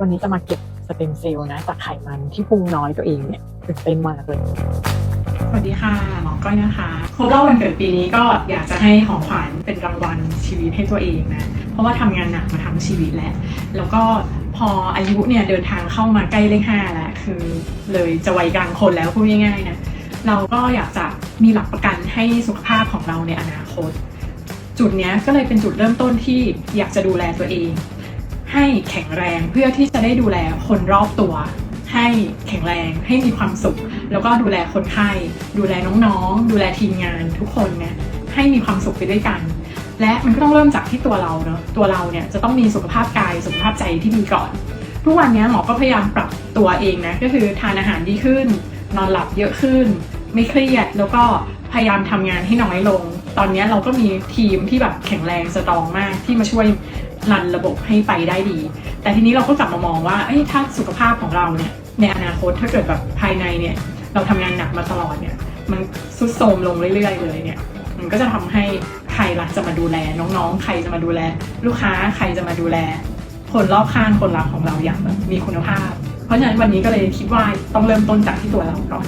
วันนี้จะมาเก็บสเต็มเซลล์นะจากไขมันที่พุงน้อยตัวเองเนี่ยตื่นเต้นมากเลยสวัสดีค่ะหมอก้อยนะคะครบรอบวันเกิดปีนี้ก็อยากจะให้ของขวัญเป็นรางวัลชีวิตให้ตัวเองนะเพราะว่าทำงานหนักมาทั้งชีวิตแล้วแล้วก็พออายุเนี่ยเดินทางเข้ามาใกล้เลขห้าแล้วคือเลยจะวัยกลางคนแล้วพูดง่ายๆนะเราก็อยากจะมีหลักประกันให้สุขภาพของเราในอนาคต จุดเนี้ยก็เลยเป็นจุดเริ่มต้นที่อยากจะดูแลตัวเอง ให้แข็งแรงเพื่อที่จะได้ดูแลคนรอบตัว ให้แข็งแรงให้มีความสุข แล้วก็ดูแลคนไข้ดูแลน้องๆ ดูแลทีมงานทุกคนเนี่ยให้มีความสุขไปด้วยกัน และมันก็ต้องเริ่มจากที่ตัวเราเนาะตัวเราเนี่ยจะต้องมีสุขภาพกายสุขภาพใจที่ดีก่อน ทุกวันนี้หมอก็พยายามปรับตัวเองนะก็คือทานอาหารดีขึ้น นอนหลับเยอะขึ้น ไม่เครียดแล้วก็พยายามทำงานให้น้อยลง ตอนนี้เราก็มีทีมที่แบบแข็งแรงสตรองมากที่มาช่วย รันระบบให้ไปได้ดี แต่ทีนี้เราก็กลับมามองว่าเอ้ยถ้าสุขภาพของเราเนี่ยในอนาคตถ้าเกิดแบบภายในเนี่ยเราทำงานหนักมาตลอดเนี่ยมันซุดโทรมลงเรื่อยๆเลยเนี่ยมันก็จะทำให้ใครล่ะจะมาดูแลน้องๆ ใครจะมาดูแล ลูกค้าใครจะมาดูแล คนรอบข้างคนรักของเราอย่างแบบมีคุณภาพ เพราะฉะนั้นวันนี้ก็เลยคิดว่าต้องเริ่มต้นจากที่ตัวเราก่อน